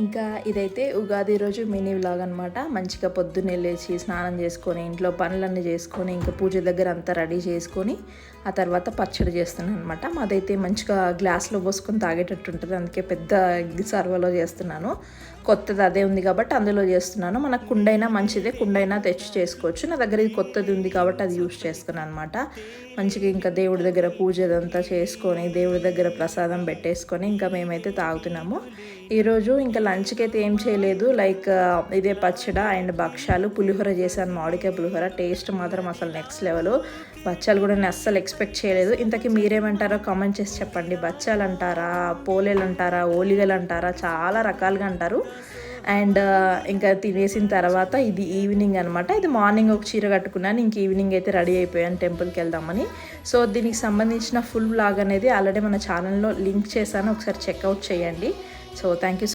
ఇంకా ఇదైతే ఉగాది రోజు మినీ వ్లాగ్ అనమాట మంచిగా పొద్దున్నే లేచి స్నానం చేసుకొని ఇంట్లో పనులన్నీ చేసుకొని ఇంకా పూజ దగ్గర అంతా రెడీ చేసుకొని ఆ తర్వాత పచ్చడి చేస్తున్నాను అనమాట మాదైతే మంచిగా గ్లాస్లో పోసుకొని తాగేటట్టు ఉంటుంది. అందుకే పెద్ద సర్వలో చేస్తున్నాను. కొత్తది అదే ఉంది కాబట్టి అందులో చేస్తున్నాను. మనకు కుండైనా మంచిదే. కుండైనా తెచ్చి చేసుకోవచ్చు. నా దగ్గర ఇది కొత్తది ఉంది కాబట్టి అది యూస్ చేస్తున్నాను అనమాట మంచిగా ఇంకా దేవుడి దగ్గర పూజ అదంతా చేసుకొని దేవుడి దగ్గర ప్రసాదం పెట్టేసుకొని ఇంకా మేమైతే తాగుతున్నాము. ఈరోజు ఇంకా లంచ్కి అయితే ఏం చేయలేదు. లైక్ ఇదే పచ్చడ అండ్ భక్షాలు పులిహోర చేశాను. మామిడికాయ పులిహోర. టేస్ట్ మాత్రం అసలు నెక్స్ట్ లెవెల్. బచ్చాలు కూడా నేను అస్సలు ఎక్స్పెక్ట్ చేయలేదు. ఇంతకీ మీరేమంటారో కామెంట్ చేసి చెప్పండి. బచ్చాలు అంటారా పోలేలు అంటారా ఓలిగలు అంటారా చాలా రకాలుగా అంటారు. అండ్ ఇంకా తినేసిన తర్వాత ఇది ఈవినింగ్ అనమాట ఇది మార్నింగ్ ఒక చీర కట్టుకున్నాను. ఇంక ఈవినింగ్ అయితే రెడీ అయిపోయాను టెంపుల్కి వెళ్దామని. సో దీనికి సంబంధించిన ఫుల్ బ్లాగ్ అనేది ఆల్రెడీ మన ఛానల్లో లింక్ చేశాను. ఒకసారి చెక్అవుట్ చేయండి. So thank you